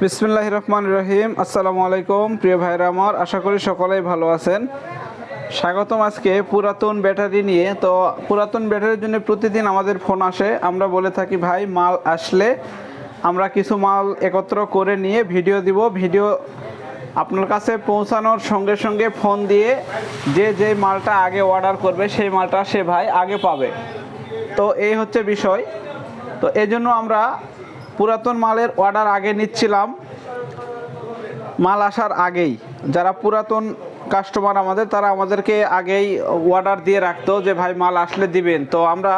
বিসমুল্লাহ রহমান রহিম। আসসালামু আলাইকুম, প্রিয় ভাইরা আমার। আশা করি সকলেই ভালো আছেন। স্বাগতম আজকে পুরাতন ব্যাটারি নিয়ে। তো পুরাতন ব্যাটারির জন্য প্রতিদিন আমাদের ফোন আসে। আমরা বলে থাকি, ভাই, মাল আসলে আমরা কিছু মাল একত্র করে নিয়ে ভিডিও দিব। ভিডিও আপনার কাছে পৌঁছানোর সঙ্গে সঙ্গে ফোন দিয়ে যে যে মালটা আগে অর্ডার করবে, সেই মালটা সে ভাই আগে পাবে। তো এই হচ্ছে বিষয়। তো এই জন্য আমরা পুরাতন মালের অর্ডার আগে নিচ্ছিলাম। মাল আসার আগেই। যারা পুরাতন কাস্টমার আমাদের, তারা আমাদেরকে আগেই অর্ডার দিয়ে রাখতো যে, ভাই, মাল আসলে দিবেন। তো আমরা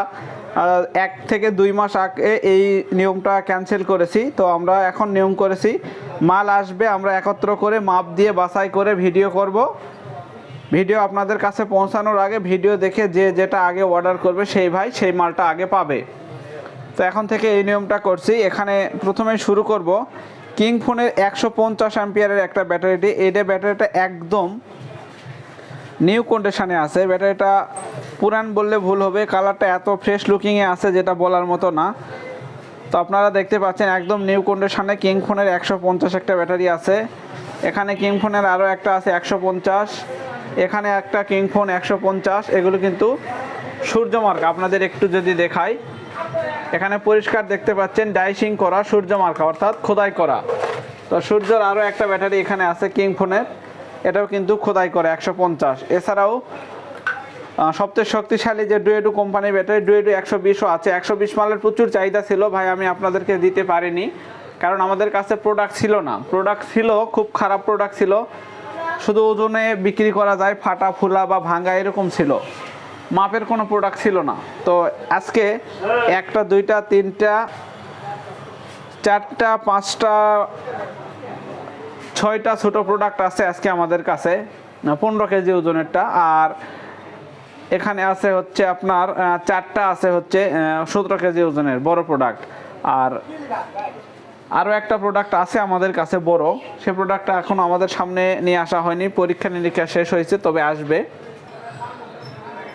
এক থেকে দুই মাস আগে এই নিয়মটা ক্যান্সেল করেছি। তো আমরা এখন নিয়ম করেছি, মাল আসবে, আমরা একত্র করে মাপ দিয়ে বাছাই করে ভিডিও করব। ভিডিও আপনাদের কাছে পৌঁছানোর আগে ভিডিও দেখে যে যেটা আগে অর্ডার করবে, সেই ভাই সেই মালটা আগে পাবে। তো এখন থেকে এই নিয়মটা করছি। এখানে প্রথমে শুরু করব। কিং ফোনের একশো পঞ্চাশ অ্যাম্পিয়ারের একটা ব্যাটারিটি। এইটা ব্যাটারিটা একদম নিউ কন্ডিশনে আছে। ব্যাটারিটা পুরান বললে ভুল হবে। কালারটা এত ফ্রেশ লুকিংয়ে আছে যেটা বলার মতো না। তো আপনারা দেখতে পাচ্ছেন একদম নিউ কন্ডিশনে কিং ফোনের একশো পঞ্চাশ একটা ব্যাটারি আছে। এখানে কিং ফোনের আরও একটা আছে একশো পঞ্চাশ। এখানে একটা কিং ফোন একশো পঞ্চাশ। এগুলো কিন্তু সূর্য মার্কা আপনাদের একটু যদি দেখাই। এখানে পরিষ্কার দেখতে পাচ্ছেন ডাইসিং করা, সূর্য মার্কা, অর্থাৎ খোদাই করা। তো সূর্যর আরও একটা ব্যাটারি এখানে আছে কিং ফোনের। এটাও কিন্তু খোদাই করে, একশো পঞ্চাশ। এছাড়াও সবচেয়ে শক্তিশালী যে ডুয়েডু কোম্পানির ব্যাটারি, ডুয়েডু একশো বিশও আছে। একশো বিশ মালের প্রচুর চাহিদা ছিল, ভাই, আমি আপনাদেরকে দিতে পারিনি। কারণ আমাদের কাছে প্রোডাক্ট ছিল না। প্রোডাক্ট ছিল, খুব খারাপ প্রোডাক্ট ছিল। শুধু ওজনে বিক্রি করা যায়, ফাটা, ফুলা বা ভাঙ্গা এরকম ছিল। মাপের কোনো প্রোডাক্ট ছিল না। তো আজকে একটা, দুইটা, তিনটা, চারটা, পাঁচটা, ছয়টা ছোট প্রোডাক্ট আছে আজকে আমাদের কাছে পনেরো কেজি ওজনেরটা। আর এখানে আছে হচ্ছে আপনার চারটা আছে হচ্ছে সতেরো কেজি ওজনের বড় প্রোডাক্ট আর আরও একটা প্রোডাক্ট আছে আমাদের কাছে বড়। সে প্রোডাক্টটা এখন আমাদের সামনে নিয়ে আসা হয়নি। পরীক্ষা নিরীক্ষা শেষ হয়েছে, তবে আসবে।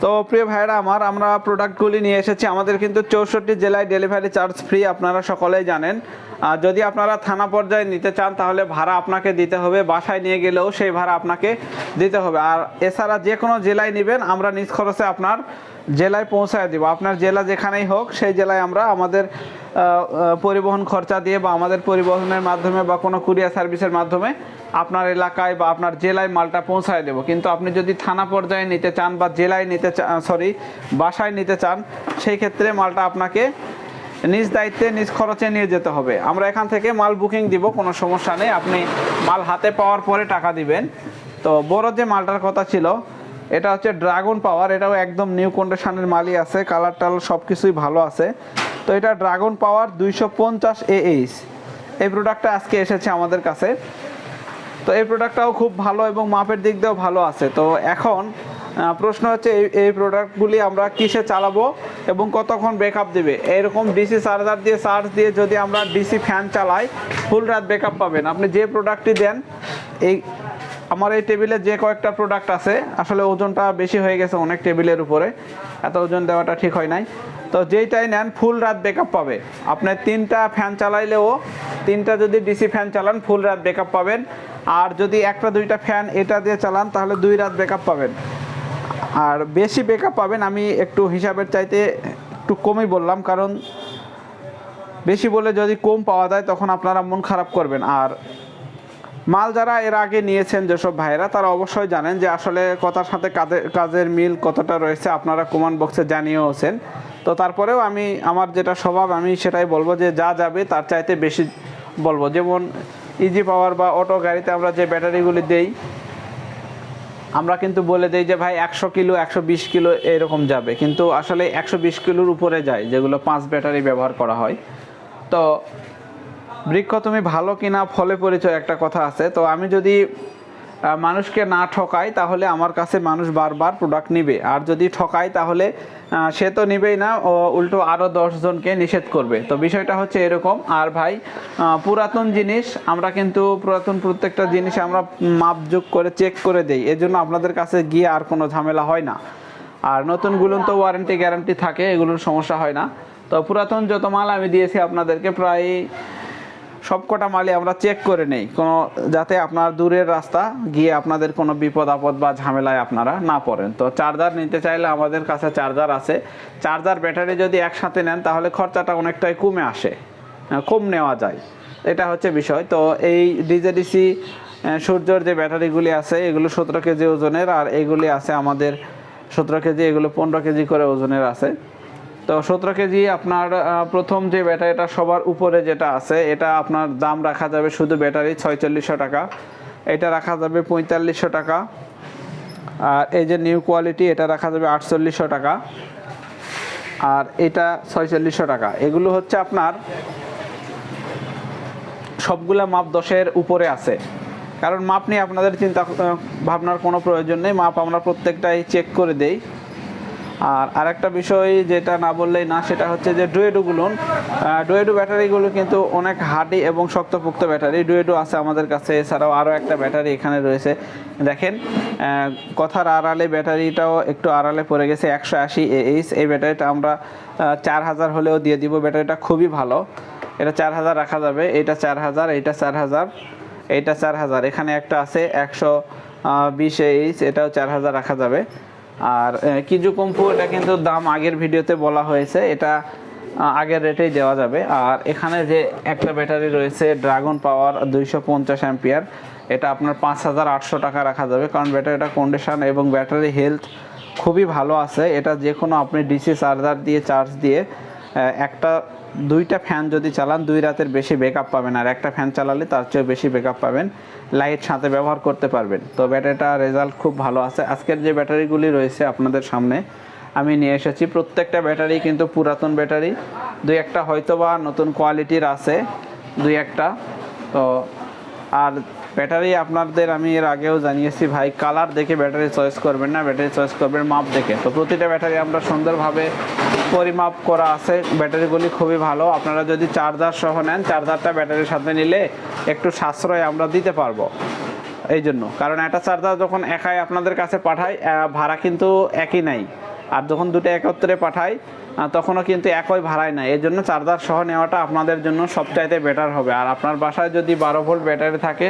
তো প্রিয় ভাইরা আমার, আমরা প্রোডাক্টগুলি নিয়ে এসেছি। আমাদের কিন্তু চৌষট্টি জেলায় ডেলিভারি চার্জ ফ্রি আপনারা সকলেই জানেন। আর যদি আপনারা থানা পর্যায়ে নিতে চান, তাহলে ভাড়া আপনাকে দিতে হবে। বাসায় নিয়ে গেলেও সেই ভাড়া আপনাকে দিতে হবে। আর এছাড়া যে কোনো জেলায় নেবেন, আমরা নিজ খরচে আপনার জেলায় পৌঁছায় দিব। আপনার জেলা যেখানেই হোক, সেই জেলায় আমরা আমাদের পরিবহন খরচা দিয়ে বা আমাদের পরিবহনের মাধ্যমে বা কোনো কুরিয়ার সার্ভিসের মাধ্যমে আপনার এলাকায় বা আপনার জেলায় মালটা পৌঁছায় দেবো। কিন্তু আপনি যদি থানা পর্যায়ে নিতে চান বা জেলায় নিতে চান সরি বাসায় নিতে চান, সেই ক্ষেত্রে মালটা আপনাকে নিজ দায়িত্বে, নিজ খরচে নিয়ে যেতে হবে। আমরা এখান থেকে মাল বুকিং দিব, কোনো সমস্যা নেই। আপনি মাল হাতে পাওয়ার পরে টাকা দিবেন। তো বড় যে মালটার কথা ছিল এটা হচ্ছে ড্রাগন পাওয়ার, এটাও একদম নিউ কন্ডিশনের মালই আছে কালার টাল সব কিছুই ভালো আছে। তো এটা ড্রাগন পাওয়ার দুইশো পঞ্চাশ এইচ এই প্রোডাক্টটা আজকে এসেছে আমাদের কাছে। তো এই প্রোডাক্টটাও খুব ভালো এবং মাপের দিক দিয়েও ভালো আছে। তো এখন প্রশ্ন হচ্ছে এই এই প্রোডাক্টগুলি আমরা কিসে চালাবো এবং কতক্ষণ ব্যাকআপ দেবে? এরকম ডিসি চার্জার দিয়ে চার্জ দিয়ে যদি আমরা ডিসি ফ্যান চালাই ফুল রাত ব্যাকআপ পাবেন। আপনি যে প্রোডাক্টটি দেন, এই আমার এই টেবিলে যে কয়েকটা প্রোডাক্ট আছে, আসলে ওজনটা বেশি হয়ে গেছে অনেক টেবিলের উপরে। এত ওজন দেওয়াটা ঠিক হয় নাই। তো যেইটাই নেন, ফুল রাত ব্যাকআপ পাবে। আপনি তিনটা ফ্যান চালাইলেও, তিনটা যদি ডিসি ফ্যান চালান, ফুল রাত ব্যাকআপ পাবেন। আর যদি একটা, দুইটা ফ্যান এটা দিয়ে চালান, তাহলে দুই রাত ব্যাকআপ পাবেন। আর বেশি ব্যাকআপ পাবেন, আমি একটু হিসাবের চাইতে একটু কমই বললাম, কারণ বেশি বলে যদি কম পাওয়া যায়, তখন আপনারা মন খারাপ করবেন। আর মাল যারা এর আগে নিয়েছেন যেসব ভাইরা তারা অবশ্যই জানেন যে আসলে কথার সাথে কাজের মিল কতটা রয়েছে। আপনারা কমেন্ট বক্সে জানিয়েওছেন। তো তারপরেও আমি, আমার যেটা স্বভাব, আমি সেটাই বলব যে যা যাবে, তার চাইতে বেশি বলব। যেমন ইজি পাওয়ার বা অটো গাড়িতে আমরা যে ব্যাটারিগুলি দেই, আমরা কিন্তু বলে দেই যে, ভাই, একশো কিলো, একশো বিশ কিলো এরকম যাবে। কিন্তু আসলে একশো বিশ কিলোর উপরে যায়, যেগুলো পাঁচ ব্যাটারি ব্যবহার করা হয়। তো বৃক্ষ তুমি ভালো কিনা ফলে পরিচয় একটা কথা আছে। তো আমি যদি মানুষকে না ঠকাই, তাহলে আমার কাছে মানুষ বারবার প্রোডাক্ট নিবে। আর যদি ঠকাই, তাহলে সে তো নিবেই না, ও উল্টো আরও দশজনকে নিষেধ করবে। তো বিষয়টা হচ্ছে এরকম। আর ভাই পুরাতন জিনিস, আমরা কিন্তু পুরাতন প্রত্যেকটা জিনিস আমরা মাপযোগ করে চেক করে দেই। এজন্য আপনাদের কাছে গিয়ে আর কোনো ঝামেলা হয় না। আর নতুনগুলো তো ওয়ারেন্টি গ্যারান্টি থাকে, এগুলোর সমস্যা হয় না। তো পুরাতন যত মাল আমি দিয়েছি আপনাদেরকে, প্রায় সব কটা মালই আমরা চেক করে নেই। কোনো, যাতে আপনার দূরের রাস্তা গিয়ে আপনাদের কোনো বিপদ, আপদ বা ঝামেলায় আপনারা না পড়েন। তো চার্জার নিতে চাইলে আমাদের কাছে চার্জার আছে। চার্জার ব্যাটারি যদি একসাথে নেন, তাহলে খরচাটা অনেকটাই কমে আসে। কম নেওয়া যায়। এটা হচ্ছে বিষয়। তো এই ডিজেডিসি সূর্যর যে ব্যাটারিগুলি আছে, এগুলো সতেরো কেজি ওজনের, আর এগুলি আছে আমাদের সতেরো কেজি, এগুলো পনেরো কেজি করে ওজনের আছে। তো সতেরো কেজি আপনার প্রথম যে ব্যাটারিটা সবার উপরে যেটা আছে, এটা আপনার দাম রাখা যাবে শুধু ব্যাটারি ছয়চল্লিশশো টাকা। এটা রাখা যাবে পঁয়তাল্লিশশো টাকা। আর এই যে নিউ কোয়ালিটি এটা রাখা যাবে আটচল্লিশশো টাকা। আর এটা ছয়চল্লিশশো টাকা। এগুলো হচ্ছে আপনার সবগুলা মাপ দশের উপরে আছে। কারণ মাপ নিয়ে আপনাদের চিন্তা ভাবনার কোনো প্রয়োজন নেই। মাপ আমরা প্রত্যেকটাই চেক করে দেই। আর আরেকটা বিষয় যেটা না বললেই না, সেটা হচ্ছে যে ডুয়েডোগুলো ডুয়েডো ব্যাটারিগুলো কিন্তু অনেক হার্ডি এবং শক্তপোক্ত ব্যাটারি। ডুয়েডো আছে আমাদের কাছে, এছাড়াও আরও একটা ব্যাটারি এখানে রয়েছে। দেখেন কথার আড়ালে ব্যাটারিটাও একটু আড়ালে পড়ে গেছে, একশো আশি এইচ এই ব্যাটারিটা আমরা চার হাজার হলেও দিয়ে দিব। ব্যাটারিটা খুবই ভালো। এটা চার হাজার রাখা যাবে। এটা চার হাজার, এটা চার হাজার এইটা চার হাজার। এখানে একটা আছে, একশো বিশ এইচ এটাও চার হাজার রাখা যাবে। আর কিজু কম্পু এটা কিন্তু দাম আগের ভিডিওতে বলা হয়েছে। এটা আগের রেটেই দেওয়া যাবে। আর এখানে যে একটা ব্যাটারি রয়েছে ড্রাগন পাওয়ার দুইশো পঞ্চাশ অ্যাম্পিয়ার, এটা আপনার পাঁচ হাজার আটশো টাকা রাখা যাবে। কারণ ব্যাটারিটা কন্ডিশন এবং ব্যাটারি হেলথ খুবই ভালো আছে। এটা যে কোনো আপনি ডিসি চার্জার দিয়ে, চার্জ দিয়ে একটা, দুইটা ফ্যান যদি চালান, দুই রাতের বেশি ব্যাকআপ পাবেন। আর একটা ফ্যান চালালে তার চেয়ে বেশি ব্যাকআপ পাবেন। লাইট সাথে ব্যবহার করতে পারবেন। তো ব্যাটারিটা রেজাল্ট খুব ভালো আছে। আজকের যে ব্যাটারিগুলি রয়েছে আপনাদের সামনে, আমি নিয়ে এসেছি। প্রত্যেকটা ব্যাটারি কিন্তু পুরাতন ব্যাটারি। দুই একটা হয়তো বা নতুন কোয়ালিটির আছে। দুই একটা। তো, আর ব্যাটারি আপনাদের আমি এর আগেও জানিয়েছি, ভাই কালার দেখে ব্যাটারি চয়েস করবেন না। ব্যাটারি চয়েস করবেন মাপ দেখে। তো প্রতিটা ব্যাটারি আমরা সুন্দরভাবে পরিমাপ করা আছে। ব্যাটারিগুলি খুবই ভালো। আপনারা যদি চার্জার সহ নেন, চার্জারটা ব্যাটারির সাথে নিলে একটু সাশ্রয় আমরা দিতে পারব এই জন্য। কারণ একটা চার্জার যখন একাই আপনাদের কাছে পাঠাই ভাড়া কিন্তু একই নাই। আর যখন দুটো একত্রে পাঠাই তখনও কিন্তু একই ভাড়ায় নাই এই জন্য চার্জার সহ নেওয়াটা আপনাদের জন্য সবচাইতে বেটার হবে। আর আপনার বাসায় যদি বারো ভোল্ট ব্যাটারি থাকে,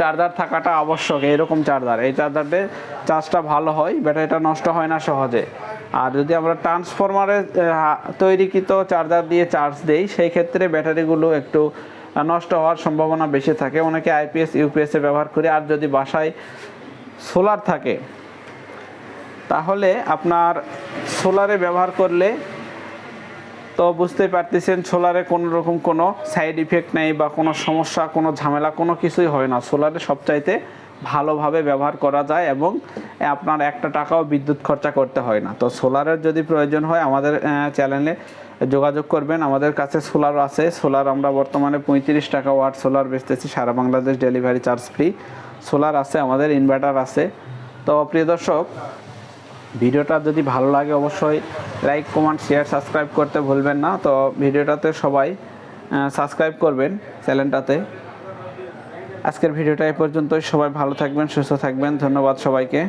চার্জার থাকাটা আবশ্যক এরকম চার্জার। এই চার্জারতে চার্জটা ভালো হয়, ব্যাটারিটা নষ্ট হয় না সহজে। আর যদি আমরা ট্রান্সফরমারে তৈরিকৃত চার্জার দিয়ে চার্জ দেই, সেই ক্ষেত্রে ব্যাটারিগুলো একটু নষ্ট হওয়ার সম্ভাবনা বেশি থাকে। অনেকে আইপিএস ইউপিএস ব্যবহার করে। আর যদি বাসায় সোলার থাকে, তাহলে আপনার সোলারে ব্যবহার করলে তো বুঝতেই পারতেছেন সোলারে কোনো রকম কোনো সাইড ইফেক্ট নেই বা কোনো সমস্যা, কোনো ঝামেলা, কোনো কিছুই হয় না। সোলারে সবচাইতে ভালোভাবে ব্যবহার করা যায় এবং আপনার একটা টাকাও বিদ্যুৎ খরচা করতে হয় না। তো সোলারের যদি প্রয়োজন হয়, আমাদের চ্যানেলে যোগাযোগ করবেন। আমাদের কাছে সোলার আছে। সোলার আমরা বর্তমানে পঁয়ত্রিশ টাকা ওয়াট সোলার বেচতেছি। সারা Bangladesh delivery charge free. Solar আছে, আমাদের ইনভার্টার আছে। তো প্রিয় দর্শক, ভিডিওটা যদি ভালো লাগে অবশ্যই লাইক কমেন্ট শেয়ার সাবস্ক্রাইব করতে ভুলবেন না। তো ভিডিওটাতে সবাই সাবস্ক্রাইব করবেন চ্যানেলটাতে আজকের ভিডিওটা এই পর্যন্তই। সবাই ভালো থাকবেন সুস্থ থাকবেন। ধন্যবাদ সবাইকে।